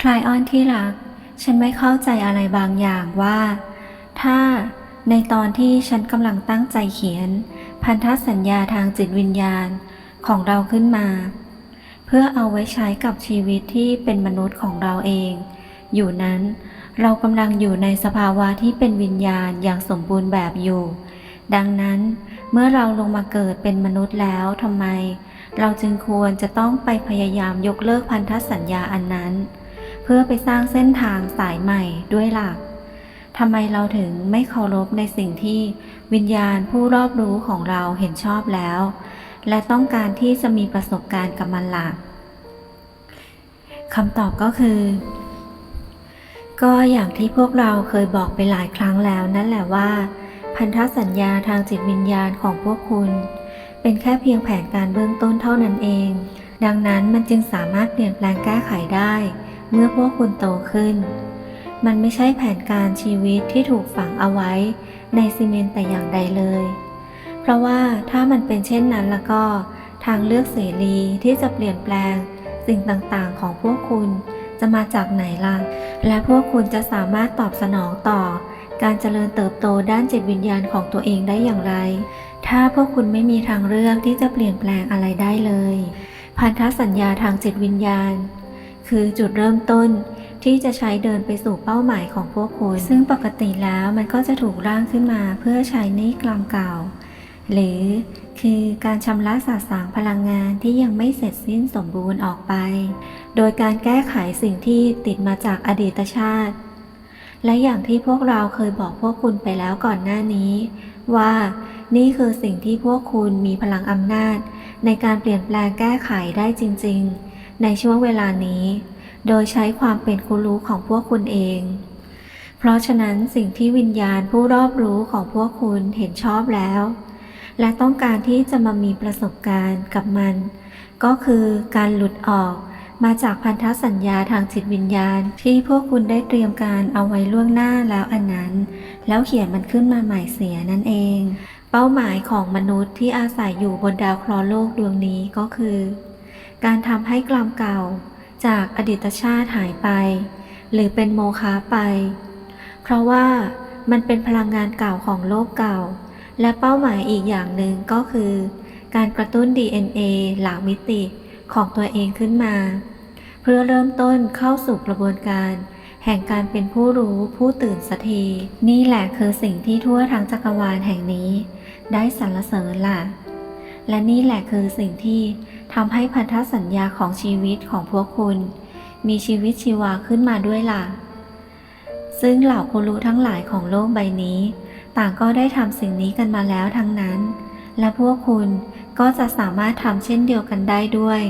คลายอ้อนที่รัก ฉันไม่เข้าใจอะไรบางอย่างว่า ถ้าในตอนที่ฉันกำลังตั้งใจเขียน พันธสัญญาทางจิตวิญญาณของเราขึ้นมา เพื่อเอาไว้ใช้กับชีวิตที่เป็นมนุษย์ของเราเอง อยู่นั้นเรากำลังอยู่ในสภาวะที่เป็นวิญญาณอย่างสมบูรณ์แบบอยู่ ดังนั้นเมื่อเราลงมาเกิดเป็นมนุษย์แล้วทำไม เราจึงควรจะต้องไปพยายามยกเลิกพันธสัญญาอันนั้น เพื่อไปสร้างเส้นทางสายใหม่ด้วยหลักทำไมเราถึงไม่เคารพในสิ่งที่วิญญาณผู้รอบรู้ของเราเห็นชอบแล้ว และต้องการที่จะมีประสบการณ์กับมันหลักคำตอบก็คือ ก็อย่างที่พวกเราเคยบอกไปหลายครั้งแล้วนั่นแหละว่า พันธสัญญาทางจิตวิญญาณของพวกคุณ เป็นแค่เพียงแผนการเบื้องต้นเท่านั้นเอง ดังนั้นมันจึงสามารถเปลี่ยนแปลงแก้ไขได้ เมื่อพวกคุณโตขึ้น มันไม่ใช่แผนการชีวิตที่ถูกฝังเอาไว้ในซีเมนต์แต่อย่างใดเลย เพราะว่าถ้ามันเป็นเช่นนั้นแล้วก็ทางเลือกเสรีที่จะเปลี่ยนแปลง สิ่งต่างๆ ของพวกคุณจะมาจากไหนล่ะ และพวกคุณจะสามารถตอบสนองต่อ การเจริญเติบโตด้านจิตวิญญาณของตัวเองได้อย่างไร ถ้าพวกคุณไม่มีทางเลือกที่จะเปลี่ยนแปลงอะไรได้เลย พันธสัญญาทางจิตวิญญาณ คือจุดเริ่มต้นที่จะใช้เดินไปสู่เป้าหมายของพวกคุณ ซึ่งปกติแล้วมันก็จะถูกร่างขึ้นมาเพื่อใช้หนี้กรรมเก่า หรือคือการชำระสาสางพลังงานที่ยังไม่เสร็จสิ้นสมบูรณ์ออกไป โดยการแก้ไขสิ่งที่ติดมาจากอดีตชาติ และอย่างที่พวกเราเคยบอกพวกคุณไปแล้วก่อนหน้านี้ ว่านี่คือสิ่งที่พวกคุณมีพลังอำนาจ ในการเปลี่ยนแปลงแก้ไขได้จริง ๆ ในช่วงเวลานี้ โดยใช้ความเป็นคุณรู้ของพวกคุณเอง เพราะฉะนั้นสิ่งที่วิญญาณผู้รอบรู้ของพวกคุณเห็นชอบแล้ว และต้องการที่จะมามีประสบการณ์กับมัน ก็คือการหลุดออกมาจากพันธสัญญาทางจิตวิญญาณที่พวกคุณได้เตรียมการเอาไว้ล่วงหน้าแล้วอันนั้น แล้วเขียนมันขึ้นมาใหม่เสียนั่นเอง เป้าหมายของมนุษย์ที่อาศัยอยู่บนดาวเคราะห์โลกดวงนี้ก็คือ การทำให้กรรมเก่าจากอดีตชาติหายไป หรือเป็นโมฆะไป เพราะว่ามันเป็นพลังงานเก่าของโลกเก่า และเป้าหมายอีกอย่างหนึ่งก็คือ การกระตุ้น DNA หลากมิติของตัวเองขึ้นมา เพื่อเริ่มต้นเข้าสู่กระบวนการ แห่งการเป็นผู้รู้ผู้ตื่นสักทีนี่แหละคือสิ่งที่ทั่วทั้งจักรวาลแห่งนี้ ได้สรรเสริญล่ะ และนี่แหละคือสิ่งที่ ทำให้พันธสัญญาของชีวิตของพวกคุณ มีชีวิตชีวาขึ้นมาด้วยล่ะ ซึ่งเหล่าคุรู้ทั้งหลายของโลกใบนี้ ต่างก็ได้ทำสิ่งนี้กันมาแล้วทั้งนั้น และพวกคุณก็จะสามารถทำเช่นเดียวกันได้ด้วย